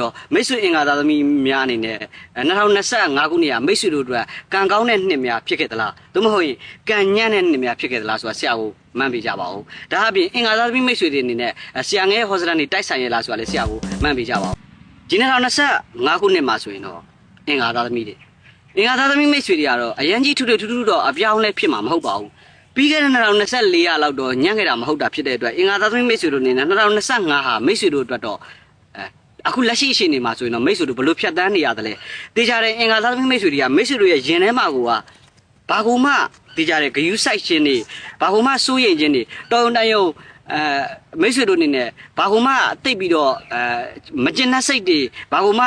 တော့မိတ်ဆွေအင်္ဂါသားသမီးများအနေနဲ့အဲ2025ခုနှစ်ကမိတ်ဆွေတို့အတွက်ကံကောင်းတဲ့နှစ်များဖြစ်ခဲ့သလားသို့မဟုတ်ရင်ကံညံ့တဲ့နှစ်များဖြစ်ခဲ့သလားဆိုတာဆရာကိုမှန်းပေးကြပါဦးဒါအပြင်အင်္ဂါသားသမီးမိတ်ဆွေတွေအနေနဲ့အဲဆရာငယ်ဟောစရန်နေတိုက်ဆိုင်ရလားဆိုတာလည်းဆရာကိုမှန်းပေးကြပါဦးဒီ2025ခုနှစ်မှာဆိုရင်တော့အင်္ဂါသားသမီးတွေအင်္ဂါသားသမီးမိတ်ဆွေတွေကတော့အရန်ကြီးထူးထူးထူးထူးတော့အပြောင်းလဲဖြစ်မှာမဟုတ်ပါဘူးပြီးခဲ့တဲ့2024ရလောက်တော့ညံ့ခဲ့တာမဟုတ်တာဖြစ်တဲ့အတွက်အင်္ဂါသားသမီးမိတ်ဆွေတို့အနေနဲ့2025ဟာမိတ်ဆွေတို့အတွက်တော့ အဲအခုလက်ရှိအချိန်နေမှာဆိုရင်တော့မိတ်ဆွေတို့ဘယ်လိုဖြတ်တန်းနေရတယ်လဲတေချာတဲ့အင်္ဂါသားသမီးမိတ်ဆွေတွေကမိတ်ဆွေတို့ရဲ့ရင်ထဲမှာကိုကဘာကူမှတေချာတဲ့ဂယုစိုက်ခြင်းတွေဘာကူမှစိုးရိမ်ခြင်းတွေတောင်းတရုံအဲမိတ်ဆွေတို့အနေနဲ့ဘာကူမှတိတ်ပြီးတော့အဲမကျင်တဲ့စိတ်တွေဘာကူမှ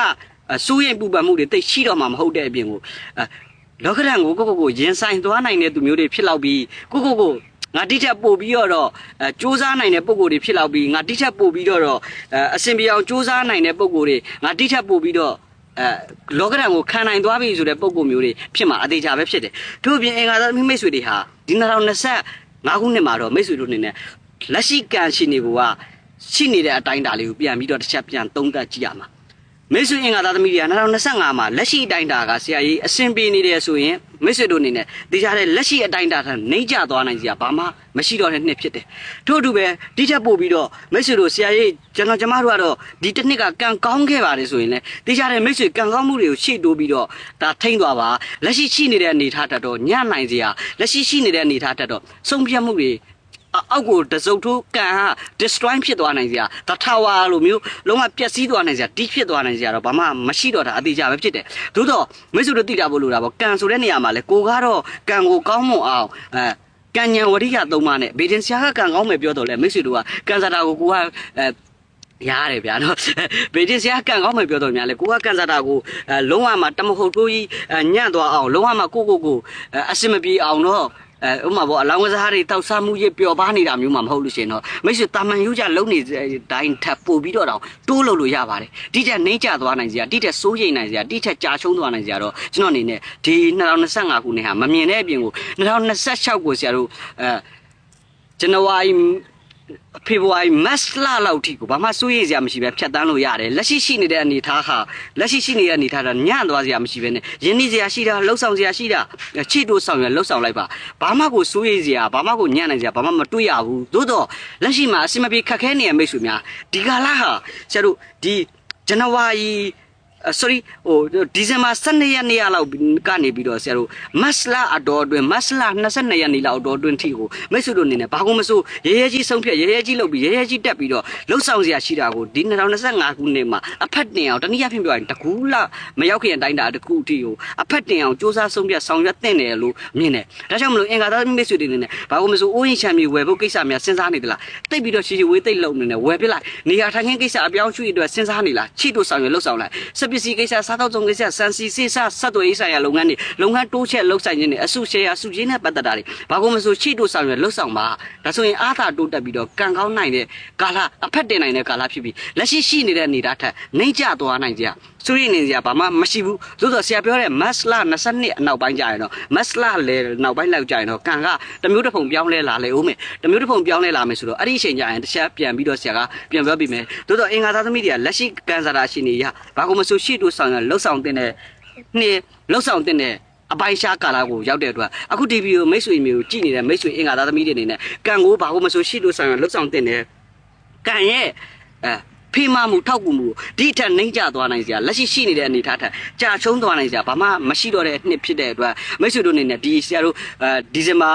အဲစိုးရိမ်ပူပန်မှုတွေတိတ်ရှိတော့မှမဟုတ်တဲ့အပြင်ကိုအဲလောကဓာတ်ကိုကိုကိုကိုရင်ဆိုင်သွားနိုင်တဲ့သူမျိုးတွေဖြစ်လောက်ပြီးကိုကိုကို ငါတိထက်ပို့ပြီးတော့အဲစူးစမ်းနိုင်တဲ့ပုံကိုယ်တွေဖြစ်လောက်ပြီးငါတိထက်ပို့ပြီးတော့အဲအစင်ပြေအောင်စူးစမ်းနိုင်တဲ့ပုံကိုယ်တွေငါတိထက်ပို့ပြီးတော့အဲလောကဓာတ်ကိုခံနိုင်သွားပြီဆိုတဲ့ပုံကိုယ်မျိုးတွေဖြစ်မှာအသေးချာပဲဖြစ်တယ်တို့အပြင်အင်္ဂါသားမိတ်ဆွေတွေဟာဒီ2025ခုနှစ်မှာတော့မိတ်ဆွေတို့အနေနဲ့လက်ရှိကံရှိနေကိုကရှိနေတဲ့အတိုင်းအတာလေးကိုပြန်ပြီးတော့တစ်ချက်ပြန်သုံးသပ်ကြည့်ရမှာ မိတ်ဆွေအင်္ဂါသားသမီးတွေက2025မှာလက်ရှိအတိုင်းအတာကဆရာကြီးအဆင်ပြေနေတယ်ဆိုရင်မိတ်ဆွေတို့အနေနဲ့ဒီကြတဲ့လက်ရှိအတိုင်းအတာထက်နှိမ့်ကျသွားနိုင်စရာဘာမှမရှိတော့တဲ့နှစ်ဖြစ်တယ်။ထို့အတူပဲဒီချက်ပို့ပြီးတော့မိတ်ဆွေတို့ဆရာကြီးကျွန်တော်ကျမတို့ကတော့ဒီတစ်နှစ်ကကံကောင်းခဲ့ပါတယ်ဆိုရင်လည်းဒီကြတဲ့မိတ်ဆွေကံကောင်းမှုတွေကိုရှေ့တိုးပြီးတော့ဒါထိမ့်သွားပါလက်ရှိရှိနေတဲ့အနေအထားတက်တော့ညံ့နိုင်စရာလက်ရှိရှိနေတဲ့အနေအထားတက်တော့ဆုံးဖြတ်မှုတွေ အောက်ကိုတစုပ်ထိုးကန်ဟာ destroy ဖြစ်သွားနိုင်စရာတထာဝါလိုမျိုးလုံးဝပျက်စီးသွားနိုင်စရာတိဖြစ်သွားနိုင်စရာတော့ဘာမှမရှိတော့တာအသေးချာပဲဖြစ်တယ်သို့တော့မိတ်ဆွေတို့သိတာဖို့လိုတာပေါ့ကန်ဆိုတဲ့နေရာမှာလဲကိုကတော့ကန်ကိုကောင်းမွန်အောင်အဲကံညာဝရိယသုံးပါးနဲ့ဘေဒင်ဆရာကကံကောင်းမယ်ပြောတော့လဲမိတ်ဆွေတို့ကကန်စတာကိုကိုကအဲရတယ်ဗျာနော်ဘေဒင်ဆရာကန်ကောင်းမယ်ပြောတော့များလဲကိုကကန်စတာကိုအဲလုံးဝမှတမဟုတ်တိုးကြီးအဲညံ့သွားအောင်လုံးဝမှကိုကိုကိုအဲအစင်မပြေအောင်တော့ အဲဥပမာပေါ့အလောင်းကစားတွေတောက်စားမှုရပျော်ပါနေတာမျိုးမှမဟုတ်လို့ရှိရင်တော့မိတ်ဆွေတာမန်ယူကြလုံနေတိုင်းထပ်ပို့ပြီးတော့တောင်တိုးလို့လို့ရပါတယ်တိကျနှိမ့်ကျသွားနိုင်စရာတိကျစိုးရိမ်နိုင်စရာတိကျကြာရှုံးသွားနိုင်စရာတော့ကျွန်တော်အနေနဲ့ဒီ2025ခုနှစ်ဟာမမြင်တဲ့အပြင်ကို2026ကိုဆရာတို့အဲဇန်နဝါရီ ဖေဖော်ဝါရီမတ်လလောက်ထိကိုဘာမှစိုးရိမ်စရာမရှိပဲဖြတ်တန်းလို့ရတယ်လက်ရှိရှိနေတဲ့အနေအထားဟာလက်ရှိရှိနေတဲ့အနေအထားကညံ့သွားစရာမရှိပဲနဲ့ရင်းနှီးစရာရှိတာလှုပ်ဆောင်စရာရှိတာချစ်တို့ဆောင်ရလှုပ်ဆောင်လိုက်ပါဘာမှကိုစိုးရိမ်စရာဘာမှကိုညံ့နိုင်စရာဘာမှမတွေ့ရဘူးသို့တော့လက်ရှိမှာအစမပြေခက်ခဲနေတဲ့မိတ်ဆွေများဒီကာလဟာဆရာတို့ဒီဇန်နဝါရီ sorry ဟိုဒီဇင်ဘာ12ရက်နေ့လောက်ကနေပြီးတော့ဆရာတို့မတ်လအတော်အတွင်းမတ်လ22ရက်နေ့လောက်အတော်အတွင်းထိကိုမိတ်ဆွေတို့အနေနဲ့ဘာကုန်မစိုးရဲရဲကြီးဆုံးဖြတ်ရဲရဲကြီးလုပ်ပြီးရဲရဲကြီးတက်ပြီးတော့လှုပ်ဆောင်စရာရှိတာကိုဒီ2025ခုနှစ်မှာအဖက်တင်အောင်တနည်းအားဖြင့်ပြောရင်တကူးလမရောက်ခင်အတိုင်းတာတကူအထိကိုအဖက်တင်အောင်စူးစမ်းဆုံးဖြတ်ဆောင်ရွက်တင်တယ်လို့မြင်တယ်ဒါကြောင့်မလို့အင်္ဂါသားမိတ်ဆွေတွေအနေနဲ့ဘာကုန်မစိုးအိုးရင်ချမ်းမြေဝယ်ဖို့ကိစ္စများစဉ်းစားနေသလားတိတ်ပြီးတော့ရှည်ရှည်ဝေးတိတ်လုံနေတယ်ဝယ်ပြလိုက်နေရာထိုင်ခင်းကိစ္စအပြောင်းရွှေ့အတွက်စဉ်းစားနေလားချိတို့ဆောင်ရွက်လှုပ်ဆောင်လိုက်စပစ္စည်းကိစ္စစားတော့သုံးကိစ္စစံစီစိစဆက်သွယ်ရေးဆိုင်ရာလုပ်ငန်းတွေလုပ်ငန်းတိုးချက်လှုပ်ဆိုင်ခြင်းတွေအစုရှယ်ယာစုချင်းနဲ့ပတ်သက်တာတွေဘာကုန်မစိုးချိတို့ဆောင်ရွက်လှုပ်ဆောင်ပါဒါဆိုရင်အားသာတိုးတက်ပြီးတော့ကံကောင်းနိုင်တဲ့ကာလအဖက်တင်နိုင်တဲ့ကာလဖြစ်ပြီးလက်ရှိရှိနေတဲ့နေတာထက်နှိမ့်ကျသွားနိုင်ကြ စရိနေစရာဘာမှမရှိဘူးသို့တော့ဆရာပြောတဲ့မတ်လ22အနောက်ပိုင်းကျရင်တော့မတ်လလေနောက်ပိုင်းလောက်ကျရင်တော့ကံကတမျိုးတစ်ဖုံပြောင်းလဲလာလေဦးမယ်တမျိုးတစ်ဖုံပြောင်းလဲလာမယ်ဆိုတော့အဲ့ဒီအချိန်ကျရင်တစ်ချက်ပြန်ပြီးတော့ဆရာကပြန်ပြောပြမယ်သို့တော့အင်္ဂါသားသမီးတွေကလက်ရှိကံစားတာရှိနေရဘာကုန်မဆိုရှိတို့ဆောင်ရလှုပ်ဆောင်တင်တဲ့နေ့လှုပ်ဆောင်တင်တဲ့အပိုင်ရှားကာလာကိုရောက်တဲ့အတွက်အခုဒီဗီဒီယိုမိတ်ဆွေမျိုးကြည့်နေတဲ့မိတ်ဆွေအင်္ဂါသားသမီးတွေအနေနဲ့ကံကိုဘာကုန်မဆိုရှိတို့ဆောင်ရလှုပ်ဆောင်တင်တဲ့ကံရဲ့အဲ ဖေးမမှုထောက်ကူမှုဒီအထက်နှိမ့်ကျသွားနိုင်စရာလက်ရှိရှိနေတဲ့အနေအထားထက်ကြာချုံးသွားနိုင်စရာဘာမှမရှိတော့တဲ့နှစ်ဖြစ်တဲ့အတွက်မိတ်ဆွေတို့အနေနဲ့ဒီဆရာတို့အဲဒီဇင်ဘာ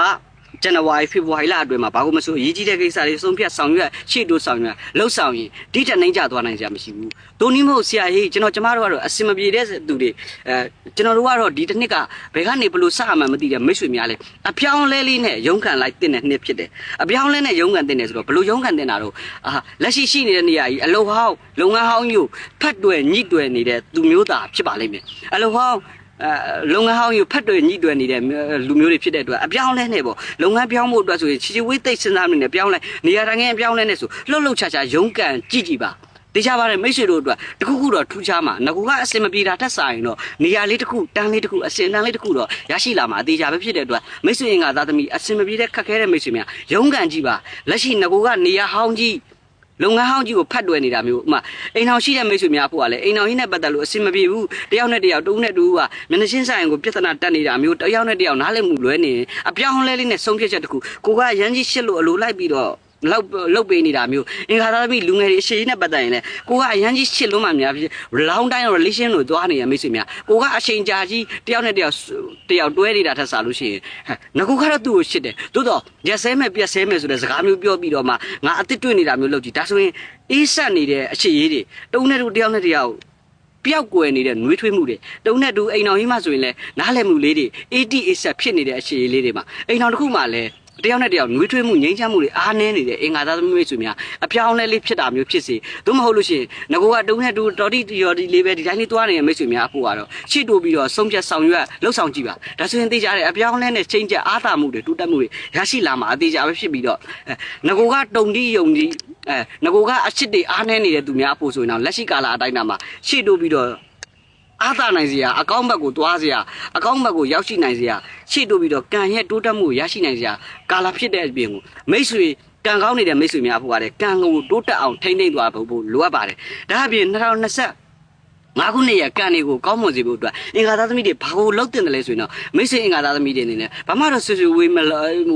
ဇန်နဝါရီဖေဖော်ဝါရီလအတွင်းမှာဘာလို့မဆိုအရေးကြီးတဲ့ကိစ္စတွေဆုံးဖြတ်ဆောင်ရွက်ရှေ့တိုးဆောင်ရွက်လှုပ်ဆောင်ရင်ဒီထက်နှိမ့်ကျသွားနိုင်စရာမရှိဘူး။ဒိုနည်းမဟုတ်ဆရာကြီးကျွန်တော်ကျမတို့ကတော့အစင်မပြေတဲ့သူတွေအဲကျွန်တော်တို့ကတော့ဒီတစ်နှစ်ကဘယ်ကနေဘလို့စမှမသိတဲ့မိတ်ဆွေများလဲအပြောင်းလဲလေးနဲ့ရုန်းကန်လိုက်တဲ့နှစ်ဖြစ်တယ်။အပြောင်းလဲနဲ့ရုန်းကန်တဲ့ဆိုတော့ဘလို့ရုန်းကန်တဲ့တာတော့အာလက်ရှိရှိနေတဲ့နေရာကြီးအလုံဟောင်းလုပ်ငန်းဟောင်းမျိုးဖတ်တွယ်ညှိတွယ်နေတဲ့သူမျိုးသားဖြစ်ပါလိမ့်မယ်။အလုံဟောင်းအဲ လုပ်ငန်းဟောင်းယူဖက်တွေညှိတွယ်နေတဲ့လူမျိုးတွေဖြစ်တဲ့အတွက်အပြောင်းလဲနေပေါ့လုပ်ငန်းပြောင်းဖို့အတွက်ဆိုရင်ချီချီဝေးသိပ်စဉ်းစားနေတယ်ပြောင်းလဲနေရာတိုင်းငယ်ပြောင်းလဲနေဆိုလှုပ်လှုပ်ချာချာရုန်းကန်ကြည့်ကြည့်ပါတေချာပါတယ်မိတ်ဆွေတို့အတွက်တခုခုတော့ထူးခြားမှာငကူကအစင်မပြေတာတက်ဆိုင်တော့နေရာလေးတစ်ခုတန်းလေးတစ်ခုအစင်တန်းလေးတစ်ခုတော့ရရှိလာမှာအသေးချာပဲဖြစ်တဲ့အတွက်မိတ်ဆွေင်ကသားသမီးအစင်မပြေတဲ့ခက်ခဲတဲ့မိတ်ဆွေများရုန်းကန်ကြည့်ပါလက်ရှိငကူကနေရာဟောင်းကြီး လုပ်ငန်းဟောင်းကြီးကိုဖတ်တွယ်နေတာမျိုးဥပမာအိမ်အောင်ရှိတဲ့မိတ်ဆွေများဖို့ကလည်းအိမ်အောင်ကြီးနဲ့ပတ်သက်လို့အဆင်မပြေဘူးတယောက်နဲ့တယောက်တူနဲ့တူကမျက်နှာချင်းဆိုင်ကိုပြဿနာတက်နေတာမျိုးတယောက်နဲ့တယောက်နားလည်မှုလွဲနေရင်အပြောင်းလဲလေးနဲ့ဆုံးဖြတ်ချက်တစ်ခုကိုကရမ်းကြီးရှစ်လို့အလိုလိုက်ပြီးတော့ လောက်လောက်ပေးနေတာမျိုးအင်္ဂါသားသမီးလူငယ်တွေအရှိကြီးနဲ့ပတ်သက်ရင်လည်းကိုကအရန်ကြီးရှစ်လုံးမှများဖြစ် long time relation လို့သွားနေရမိတ်ဆွေများကိုကအချိန်ကြာကြီးတယောက်နဲ့တယောက်တယောက်တွဲနေတာထက်စားလို့ရှိရင်ဟဲ့ငကူကတော့သူ့ကိုရှစ်တယ်သို့တော့ရက်ဆဲမဲ့ပြက်ဆဲမဲ့ဆိုတဲ့စကားမျိုးပြောပြီးတော့မှငါအစ်စ်တွေ့နေတာမျိုးလုပ်ကြည့်ဒါဆိုရင်အေးဆက်နေတဲ့အရှိကြီးတွေတုံးနဲ့တူတယောက်နဲ့တယောက်ပျောက်ကွယ်နေတဲ့နှွေးထွေးမှုတွေတုံနဲ့တူအိမ်တော်ကြီးမှဆိုရင်လည်းနားလည်မှုလေးတွေ AD အဆက်ဖြစ်နေတဲ့အရှိကြီးလေးတွေမှာအိမ်တော်တစ်ခုမှလည်း တယောက်နဲ့တယောက်နှွေးထွေးမှုငြိမ်းချမ်းမှုတွေအားနည်းနေတဲ့အင်္ဂါသားသမီးမိတ်ဆွေများအပြောင်းအလဲလေးဖြစ်တာမျိုးဖြစ်စေသို့မဟုတ်လို့ရှိရင်ငကိုကတုံးနဲ့တူတော်တီတော်တီလေးပဲဒီတိုင်းလေးသွားနေတဲ့မိတ်ဆွေများအဖို့ကတော့ရှေ့တိုးပြီးတော့ဆုံးဖြတ်ဆောင်ရွက်လှုပ်ဆောင်ကြည့်ပါဒါဆိုရင်သိကြတယ်အပြောင်းအလဲနဲ့ချိန်ချက်အားသာမှုတွေတိုးတက်မှုတွေရရှိလာမှာအသေးချာပဲဖြစ်ပြီးတော့အဲငကိုကတုံတီယုံတီအဲငကိုကအချစ်တွေအားနည်းနေတဲ့သူများအဖို့ဆိုရင်တော့လက်ရှိကာလအတိုင်းတာမှာရှေ့တိုးပြီးတော့ အားသာနိုင်စရာအကောင့်ဘက်ကိုတွားစရာအကောင့်ဘက်ကိုရောက်ရှိနိုင်စရာရှေ့တိုးပြီးတော့ကံရဲ့တိုးတက်မှုကိုရရှိနိုင်စရာကာလာဖြစ်တဲ့အပြင်ကိုမိတ်ဆွေကံကောင်းနေတဲ့မိတ်ဆွေများဖို့ကလည်းကံကိုတိုးတက်အောင်ထိမ့်သိမ့်သွားဖို့လိုအပ်ပါတယ်ဒါအပြင်2020ငါခုနှစ်ရကန်တွေကိုကောင်းမွန်စေဖို့အတွက်အင်္ဂါသားသမီးတွေဘာကိုလောက်တင်တယ်လဲဆိုရင်တော့မိတ်ဆွေအင်္ဂါသားသမီးတွေအနေနဲ့ဘာမှတော့ဆွဆွဝေးမ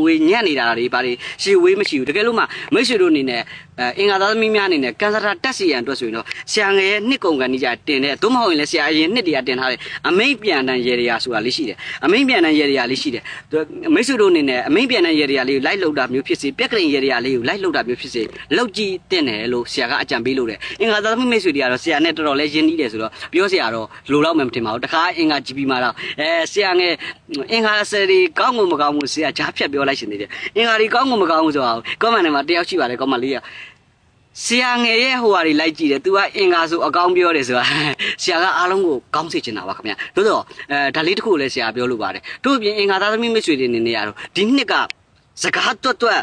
ဝေညံ့နေတာတွေဘာတွေရှေဝေးမရှိဘူးတကယ်လို့မှမိတ်ဆွေတို့အနေနဲ့အဲအင်္ဂါသားသမီးများအနေနဲ့ကန်စတာတက်စီရန်အတွက်ဆိုရင်တော့ဆရာငယ်ရဲ့နှစ်ကုန်ကန်ကြီးကြတင်တဲ့သို့မဟုတ်ရင်လည်းဆရာအရင်နှစ်တည်းကတင်ထားတဲ့အမိတ်ပြန်တန်ရေရရာဆိုတာလေးရှိတယ်အမိတ်ပြန်တန်ရေရရာလေးရှိတယ်မိတ်ဆွေတို့အနေနဲ့အမိတ်ပြန်တန်ရေရရာလေးကိုလိုက်လှုပ်တာမျိုးဖြစ်စေပြက်ကရင်ရေရရာလေးကိုလိုက်လှုပ်တာမျိုးဖြစ်စေလောက်ကြည့်တင်တယ်လို့ဆရာကအကြံပေးလို့တယ်အင်္ဂါသားသမီးမိတ်ဆွေတွေကတော့ဆရာနဲ့တော်တော်လေးရင်းနှီးတယ်ဆိုတော့ပြောဆရာတော့လိုတော့မှမထင်ပါဘူးတခါအင်္ဂါ GP မှာတော့အဲဆရာငယ်အင်္ဂါဆယ်ဒီကောင်းမှုမကောင်းမှုဆရာကြားဖြတ်ပြောလိုက်ရှင်နေတယ်အင်္ဂါဒီကောင်းမှုမကောင်းမှုဆိုတာကောမန်ထဲမှာတယောက်ရှိပါတယ်ကောမန်လေးက ဆရာငယ်ရဲ့ဟိုဟာတွေလိုက်ကြည့်တယ်။ तू ကအင်္ဂါဆိုအကောင်းပြောတယ်ဆိုတာဆရာကအားလုံးကိုကောင်းစေချင်တာပါခင်ဗျာ။သို့တော့အဲဒါလေးတစ်ခုကိုလည်းဆရာပြောလို့ပါတယ်။တို့အပြင်အင်္ဂါသားသမီးမိတ်ဆွေတွေနေနေရတော့ဒီနှစ်ကစကားတွတ်တွတ်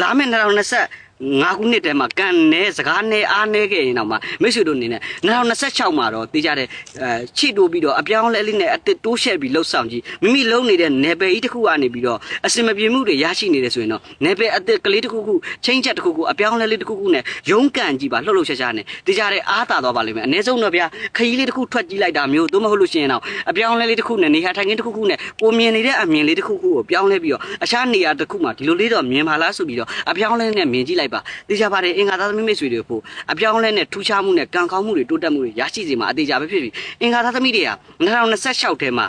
လာမယ့်2020 ငါခုနှစ်တည်းမှာကန်နေစကားနဲ့အားနေခဲ့ရင်တော့မှမိတ်ဆွေတို့အနေနဲ့2026မှာတော့သိကြတဲ့အဲချိတိုးပြီးတော့အပြောင်းလဲလေးနဲ့အတစ်တိုးရှက်ပြီးလှုပ်ဆောင်ကြည့်မိမိလုံးနေတဲ့နယ်ပယ်ကြီးတစ်ခုကနေပြီးတော့အစင်မပြေမှုတွေရရှိနေတယ်ဆိုရင်တော့နယ်ပယ်အတစ်ကလေးတစ်ခုခုချင်းချက်တစ်ခုခုအပြောင်းလဲလေးတစ်ခုခုနဲ့ရုန်းကန်ကြည့်ပါလှုပ်လှုပ်ရှားရှားနဲ့သိကြတဲ့အားသာသွားပါလိမ့်မယ်အနည်းဆုံးတော့ဗျာခရီးလေးတစ်ခုထွက်ကြည့်လိုက်တာမျိုးသို့မဟုတ်လို့ရှိရင်တော့အပြောင်းလဲလေးတစ်ခုနဲ့နေဟာထိုင်ခင်းတစ်ခုခုနဲ့ကိုမြင်နေတဲ့အမြင်လေးတစ်ခုခုကိုပြောင်းလဲပြီးတော့အခြားနေရာတစ်ခုမှာဒီလိုလေးတော့မြင်ပါလားဆိုပြီးတော့အပြောင်းလဲနဲ့မြင်ကြည့်လိုက်ပါသိကြပါတယ်အင်္ဂါသားသမီးမိတ်ဆွေတွေဖို့အပြောင်းလဲနဲ့ထူးခြားမှုနဲ့ကံကောင်းမှုတွေတိုးတက်မှုတွေရရှိစေမှာအသေးချာပဲဖြစ်ပြီအင်္ဂါသားသမီးတွေက2026ထဲမှာ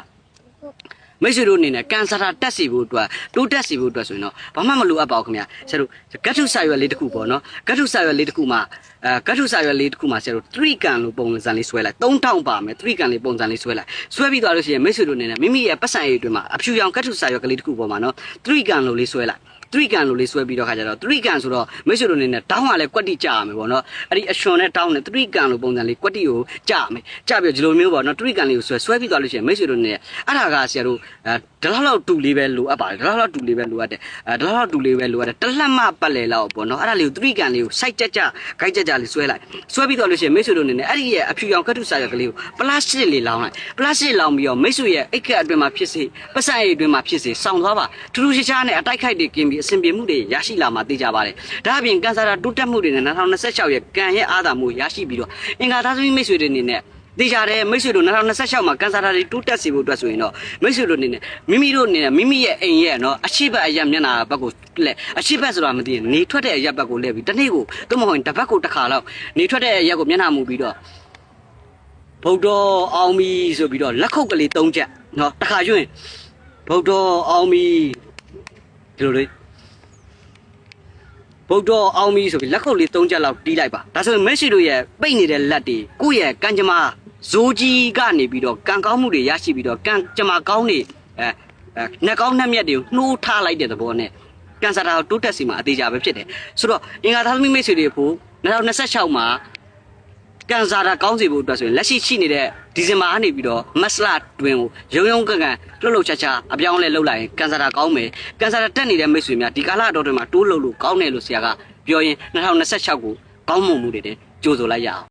မိတ်ဆွေတို့အနေနဲ့ကန်ဆာတာတက်စီဖို့အတွက်တိုးတက်စီဖို့အတွက်ဆိုရင်တော့ဘာမှမလိုအပ်ပါဘူးခင်ဗျာဆရာတို့ကတ်ထုဆာရွက်လေးတစ်ခုပေါ့နော်ကတ်ထုဆာရွက်လေးတစ်ခုမှာအဲကတ်ထုဆာရွက်လေးတစ်ခုမှာဆရာတို့3ကန်လို့ပုံစံလေးဆွဲလိုက်3000ပါမယ်3ကန်လေးပုံစံလေးဆွဲလိုက်ဆွဲပြီးသွားလို့ရှိရင်မိတ်ဆွေတို့အနေနဲ့မိမိရဲ့ပတ်စံရေးအတွင်းမှာအဖြူရောင်ကတ်ထုဆာရွက်ကလေးတစ်ခုပေါ်မှာနော်3ကန်လို့လေးဆွဲလိုက် 3ကန်လို့လေးဆွဲပြီးတော့ခါကြတော့3ကန်ဆိုတော့မိတ်ဆွေတို့အနေနဲ့တောင်းကလည်းကွက်တိကြရမယ်ပေါ့နော်အဲ့ဒီအရှင်နဲ့တောင်းနဲ့3ကန်လို့ပုံစံလေးကွက်တိကိုကြရမယ်ကြပြီးဒီလိုမျိုးပေါ့နော်3ကန်လေးကိုဆွဲဆွဲပြီးသွားလို့ရှိရင်မိတ်ဆွေတို့အနေနဲ့အဲ့ဒါကဆရာတို့အဲ ဒါလောက်တူလေးပဲလိုအပ်ပါတယ်ဒါလောက်တူလေးပဲလိုအပ်တယ်အဲဒါလောက်တူလေးပဲလိုအပ်တယ်တလက်မပတ်လေလောက်ပေါ့နော်အဲ့ဒါလေးကို3ကန်လေးကိုစိုက်ကြကြဂိုက်ကြကြလေးဆွဲလိုက်ဆွဲပြီးသွားလို့ရှိရင်မိတ်ဆွေတို့အနေနဲ့အဲ့ဒီရဲ့အဖြူရောင်ကတ်ထုစာရွက်ကလေးကိုပလတ်စတစ်လေးလောင်းလိုက်ပလတ်စတစ်လောင်းပြီးတော့မိတ်ဆွေရဲ့အိတ်ခက်အတွင်းမှာဖြစ်စေပတ်စံအိတ်အတွင်းမှာဖြစ်စေစောင်းသွားပါထူးထူးခြားခြားနဲ့အတိုက်ခိုက်တွေကင်းပြီးအဆင်ပြေမှုတွေရရှိလာမှာသိကြပါတယ်ဒါအပြင်ကန်ဆာတာတိုးတက်မှုတွေနဲ့2026ရဲ့ကံရဲ့အားသာမှုရရှိပြီးတော့အင်္ဂါသားသမီးမိတ်ဆွေတွေအနေနဲ့ သိကြတယ်မိတ်ဆွေတို့2026မှာကန်ဆာတာတွေတိုးတက်စေဖို့အတွက်ဆိုရင်တော့မိတ်ဆွေတို့အနေနဲ့မိမိတို့အနေနဲ့မိမိရဲ့အိမ်ရဲ့နော်အရှိတ်အရက်မျက်နှာဘက်ကိုလက်အရှိတ်ဆိုတာမသိရင်နေထွက်တဲ့အရက်ဘက်ကိုလဲပြီးတစ်နေ့ကိုသို့မဟုတ်ရင်တစ်ဘက်ကိုတစ်ခါလောက်နေထွက်တဲ့အရက်ကိုမျက်နှာမူပြီးတော့ဗုဒ္ဓအောင်ပြီဆိုပြီးတော့လက်ခုပ်ကလေး၃ချက်နော်တစ်ခါကျွရင်ဗုဒ္ဓအောင်ပြီဒီလိုလေးဗုဒ္ဓအောင်ပြီဆိုပြီးလက်ခုပ်လေး၃ချက်လောက်တီးလိုက်ပါဒါဆိုရင်မက်ဆီတို့ရဲ့ပိတ်နေတဲ့လက်တွေကိုယ့်ရဲ့ကံကြမ္မာ ဇိုးကြီးကနေပြီးတော့ကံကောင်းမှုတွေရရှိပြီးတော့ကံကြမ္မာကောင်းနေအဲအဲနှက်ကောင်းနှက်မြက်တွေကိုနှိုးထားလိုက်တဲ့သဘောနဲ့ကန်ဆာတာကိုတိုးတက်စီမှာအသေးချာပဲဖြစ်တယ်ဆိုတော့အင်္ဂါသားသမီးမိတ်ဆွေတွေဖို့2026မှာကန်ဆာတာကောင်းစေဖို့အတွက်ဆိုရင်လက်ရှိရှိနေတဲ့ဒီဇင်ဘာကနေပြီးတော့မတ်လတွင်ကိုရုံရုံကန်ကန်လှုပ်လှုပ်ချာချာအပြောင်းအလဲလှုပ်လိုက်ရင်ကန်ဆာတာကောင်းမယ်ကန်ဆာတာတက်နေတဲ့မိတ်ဆွေများဒီကာလအတော်တွင်မှာတိုးလှုပ်လို့ကောင်းတယ်လို့ဆရာကပြောရင်2026ကိုကောင်းမွန်မှုတွေနဲ့ကြိုးဆိုလိုက်ရအောင်